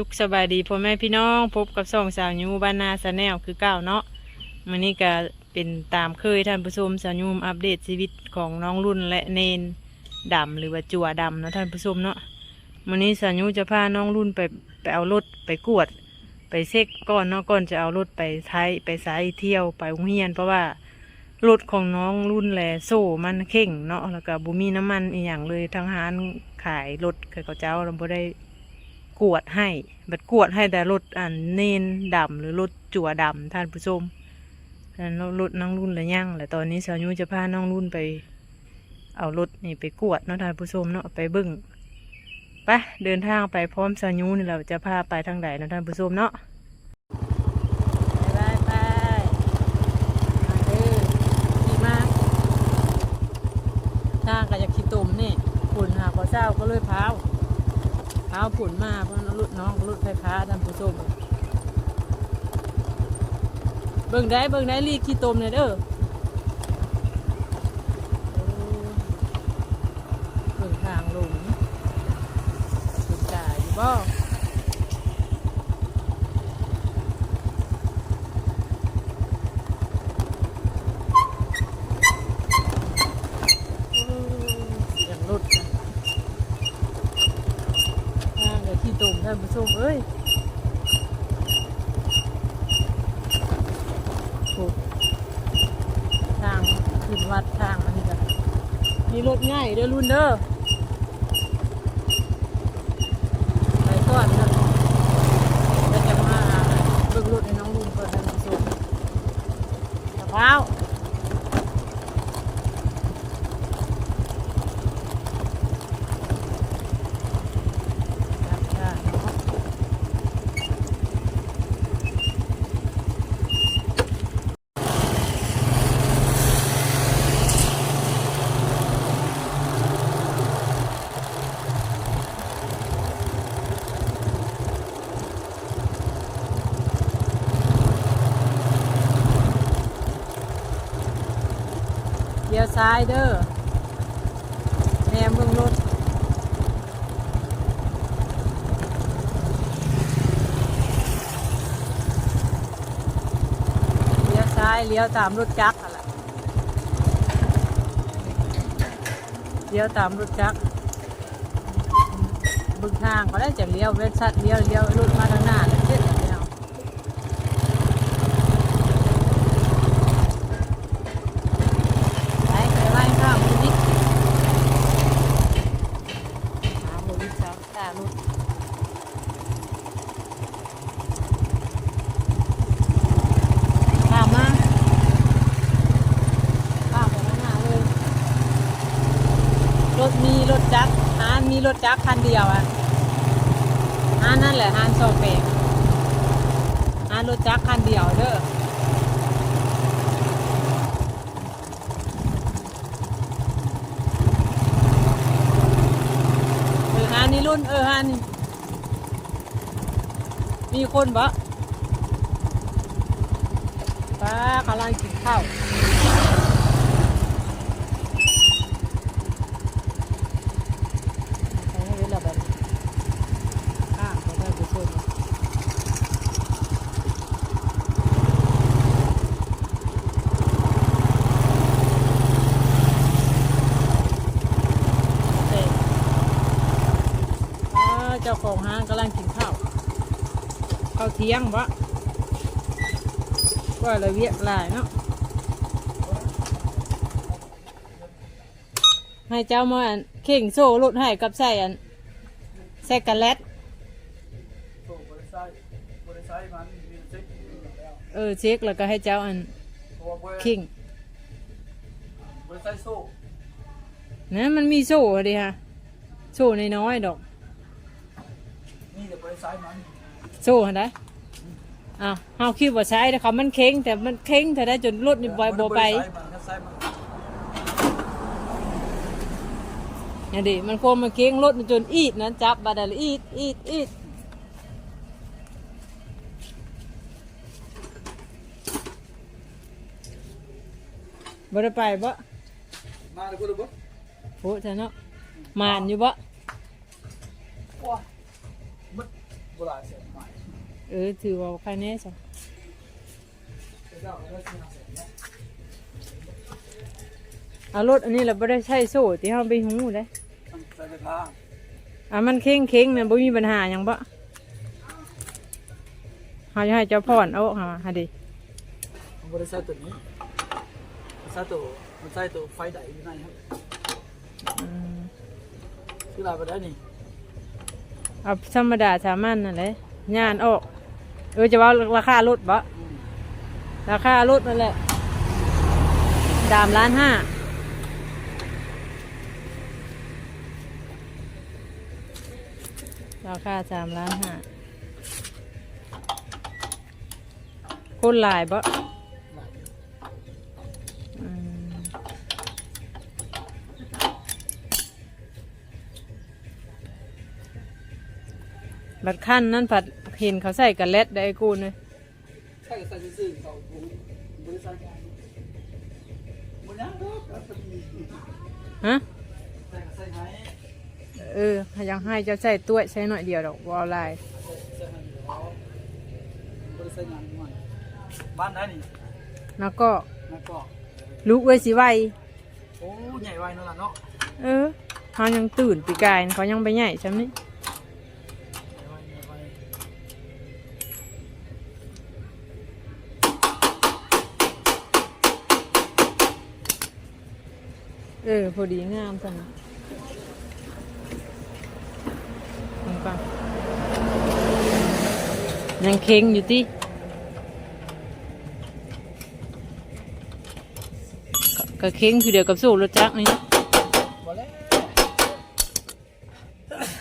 สุขสบายดีพ่อแม่พี่น้องพบกับสองสาวยูบ้านนาสแนลคือเก้าเนาะมันนี้ก็เป็นตามเคยท่านผู้ชมสาวยูมอัปเดตชีวิตของน้องรุ่นและเนนดำหรือว่าจัวดำเนาะท่านผู้ชมเนาะมันนี้สาวยูจะพาน้องรุ่นไปไปเอารถไปกวด ไปเช็คก่อนเนาะก่อนจะเอารถไปใช้ไปสายเที่ยวไปโรงเรียน เพราะว่ารถของน้องรุ่นแหลโซ่มันเข่งเนาะแล้วก็บุมีน้ำมันอีหยังเลยทางหารขายรถเขาเจ้าเราบ่ได้ กวดให้บัดกวดให้แต่รถอันเนนดำหรือรถจั่วดำท่านผู้ชมนั้นรถน้องรุ่นละย่างแหละตอนนี้สาวยูจะพาน้องรุ่นไป เอารถนี่ไปกวดเนาะท่านผู้ชมเนาะไปบึ้งไปเดินทางไปพร้อมสาวยูนี่เราจะพาไปทางใดเนาะท่านผู้ชมเนาะไปไปมาเด้อขี่มาทางก็จะขี่ตุ่มนี่ฝุ่นหาพอเช้าก็เลยพาว ท้าผุนมาเพราะรถน้องรถไฟฟ้าท่านผู้ชมเบิ่งได้เบิ่งได้รีดขี้ตมเลยเด้อเบิ่งทางลงสุดกายอยู่บ่โอ้เสียงรถนะ ทางเดี๋ยวที่ตุ่มท่านผู้ชมเอ้ยถูกทางขึ้นวัดทางอันนี้กันมีรถง่าย เด้อนเด้อไปก่อนนะแล้วจะมาเบิ่งรถให้น้องลุงก่อนท่านผู้ชมมะพร้วบค่ะเลี้ยว ซ้ายเด้อแนมเบิ่งรถเลี้ยวซ้ายเลี้ยวตามรถจักรอะไรเลี้ยวตามรถจักรบึงทางก็ได้จากเลี้ยวเว้นชัดเลี้ยวเลี้ยวรถมาทางหน้าเลยเส้นอย่างเดียวไปไปไล่ข้ามบุญนิดหาบุญนิดสาวตารถ ข้ามมาข้ามไปข้างหน้าเลย รถมีรถจักรฮานมี รถจักรคันเดียวอะฮานนั่นแหละฮานโซเปกฮานรถจักรคันเดียวเด้อเออฮานนี่รุ่นเออฮานี่มีคนบ่ป้ากำลังกินข้าวใช้ให้เวลาแบบข้ามไปได้ไปช่วยโอเคป้าเจ้าของ ห้างกำลังกินข้าวข้าวเที่ยงวะว่าเราเวียกหลายเนาะให้เจ้ามาอันเข่งโซ่รถให้กับใส่อันใส่กันแลตโซ่บริษัทบริษัทมันมีเช็คแล้วเออเช็คแล้วก็ให้เจ้าอันตัวบริเข่งบริษัทโซ่นะมันมีโซ่ดิฮะ โซ่น้อยๆดอก นี่แต่บริษัทมันโซ่หันได้อ้าวเฮาคิดว่าใช้แต่เขามันเข่งแต่มันเข่งแต่ได้จนรถนี่บ่อยบ่ไปบริษัทมันบริษัทมันเนี่ยดิมันโคมมันเข่งรถมันจนอีดนะจับบาดาลอีดอีดอีดบ่ได้ไปบ่มาเลยคุณบุ๊คโหเธอเนาะมานอยู่บ่ ว้ามัดโบราณเสร็จใหม่เออถือว่าใครแน่จ้ะเจ้าก็ได้ซื้อมาเสร็จแล้วเอารถอันนี้เราไม่ได้ใช้โซ่ที่เราไปหูเลยมันใส่กระทะอะมันเค้งเค้งๆเนี่ยบ่มีปัญหาหยังบ่เขาจะให้เจ้าพ่อนเอาหาหาดิมันบ่ได้ใส่ตัวนี้มันใส่ตัวมันใส่ตัวไฟใดอยู่ในครับอืมคือลายไปได้นี่ เอาธรรมดาสามัญนั่นแหละย่านออกเออจะว่าราคารถบ่ราคารถนั่นแหละดามล้านห้าราคาสามล้านห้าคนหลายบ่ บัดขั้นนั้นผัดเห็นเขาใส่กับเล็ดได้ไอ้กูเลยใส่ก็ใส่ซื่อๆเขาบ่บ่ได้ใส่กันบ่ยังดอกครับฮะใส่ก็ใส่ให้เออยังให้เจ้าใส่ตัวใช้หน่อยเดียวดอกวอลไลน์ใส่ใส่ให้อยู่แล้วบ่ได้ใส่หยังมันบ้านไหนนี่แล้วก็แล้วก็ลูกเอ้ยสิไหวโอ้ใหญ่ไวนั่นล่ะเนาะเออเขายังตื่นปีกายเขายังไปใหญ่ใช่ไหมใพอดีงามจังลงไปยังเค็งอยู่ที่ก็เค็งคือเดียวกับสู้รถจักรนี่บ่แล้ว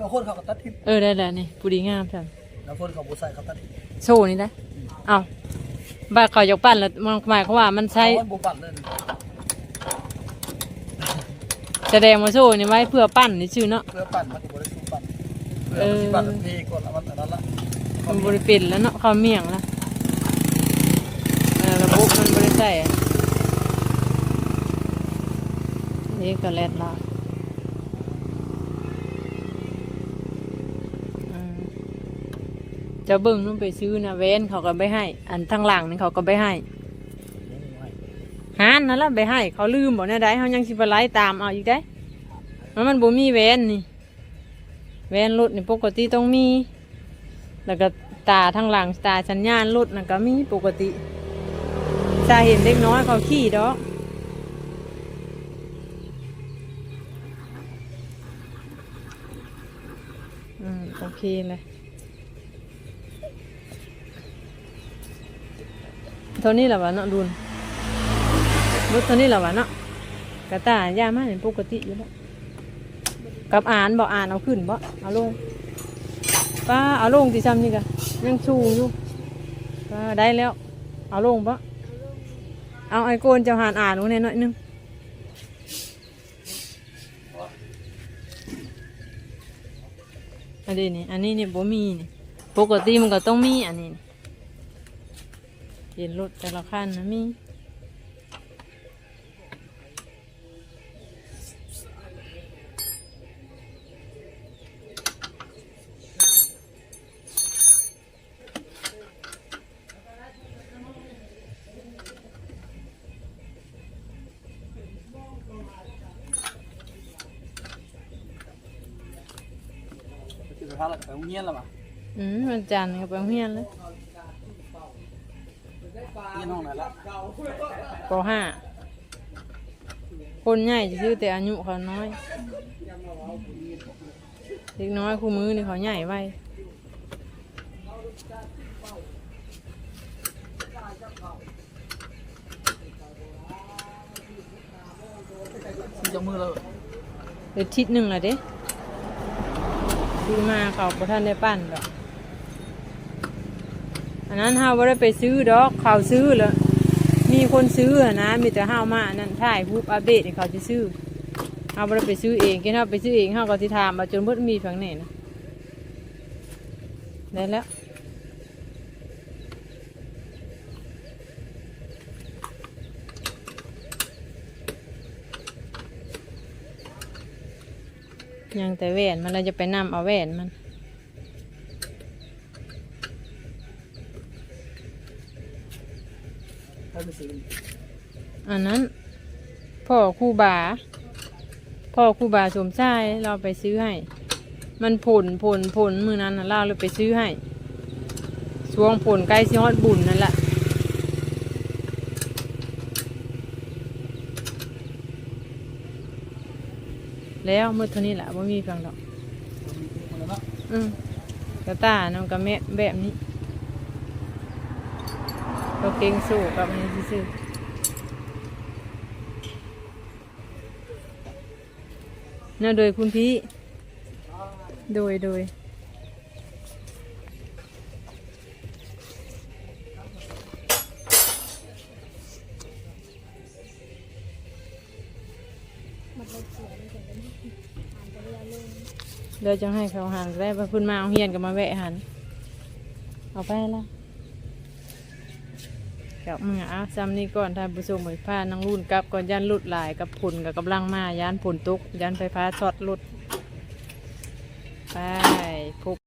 บางคนเขาก็ตัดทิพย์เออได้แล้วนี่พอดีงามจังบางคนเขาบ่ใส่เขาตัดทิพย์โซ่นี่ได้เอาบ้านเขาอยากปั้นแล้วมันหมายความว่ามันใช้เอาไว้บ่ปั่นเลยแสดงมาโซ่นี่ไว้เพื่อปั้นนี่ชื่อเนาะ เพื่อปั่นมันก็บ่ได้สู้ปั่นเพื่เอออมันสิปั่นทันทีก่อนแล้วมันอันนั้นละมันบริเป็นแล้วเนาะเขาวเมี่ยงแล้วเออระบบมันบริใส่อะนี่ก็แลดละอืมเจะเบิ่งนุ่นไปซื้อนะเว้นเขาก็ไปให้ อันทั้งหลังนี่เขาก็ไปให้ หานนั่นละไปให้ เขาลืมบอกเนี่ยได้เขายังสิไปไล่ตามเอาอีกได้มันมันบ่มีแวนนี่แวนรถนี่ปกติต้องมี แล้วก็ตาทางหลังตาสัญญาณรถนะก็มีปกติตาเห็นเด็กน้อยเขาขี่ดอกอืมโอเคเลยเท่านี้แหละวะเนาะดุน รถเท่านี้แหละวะเนาะกระตายย่ามาเห็นปกติอยู่แล้วกับอ่านบอกอ่านเอาขึ้นบ่เอาลงป้าเอาลงที่ซ้ำนี่กะยังชูอยู่ป้าได้แล้ว เอาลงปะเอาไอโกนจะหานอ่านลงในหน่อยนึงอันนี้นี่อันนี้นี่บ่มีนี่ปกติมันก็ต้องมีอันนี้เห็นรถแต่ละคันนะมี คือพาเราไปโรงเรียนแล้วมาอืมมันจันทร์กับไปโรงเรียนเลยเรียนห้องไหนละปห้าคนใหญ่จะชื่อแต่อายุเขาน้อยเด็กน้อยคู่มือนี่เขาใหญ่ไว้ที่จะมือเราเดือทิศหนึ่งละเด้ ซื้อมาเขาประท่านได้ปั้นดอก อันนั้นเฮาว่ได้ไปซื้อดอกเขาซื้อแล้วมีคนซื้อนะ มีแต่เฮาวมานั่นถ่ายรูปอัปเดตให้เขาจะซื้อเฮาว่ได้ไปซื้อเองกินเฮาไปซื้อเองเฮาก็สิถามมาจนเพิ่มีฝังไหนนะได้แล้ว ยังแต่แว่นมันเราจะไปนำเอาแว่นมัน อันนั้น พ่อคู่บา พ่อคู่บาสมชายเราไปซื้อให้ มันผลผลผลมือนั้นเราเลยไปซื้อให้ช่วงผลใกล้ซิฮอดบุญนั่นแหละ แล้วเมื่อเท่านี้แหละว่ามีฟังดอกคนละเนาะอืมกระตาน้องกระแม่แบบนี้เราเก่งสู้กับมันซื่อๆน่าโดยคุณพี่ โดยโดย เดี๋ยวจะให้เขาหันได้ไปคุณมาเอาเฮียนกับมาแวะหัน เอาไปละกับมึงอะซ้ำนี่ก่อนท่านผู้ชมเหมือนผ้านังรุ่นกลับก่อนยันลุดหลายกับผุนกับกำลังมายันผุนตุกยันไฟฟ้าช็อตลุด ไปพบ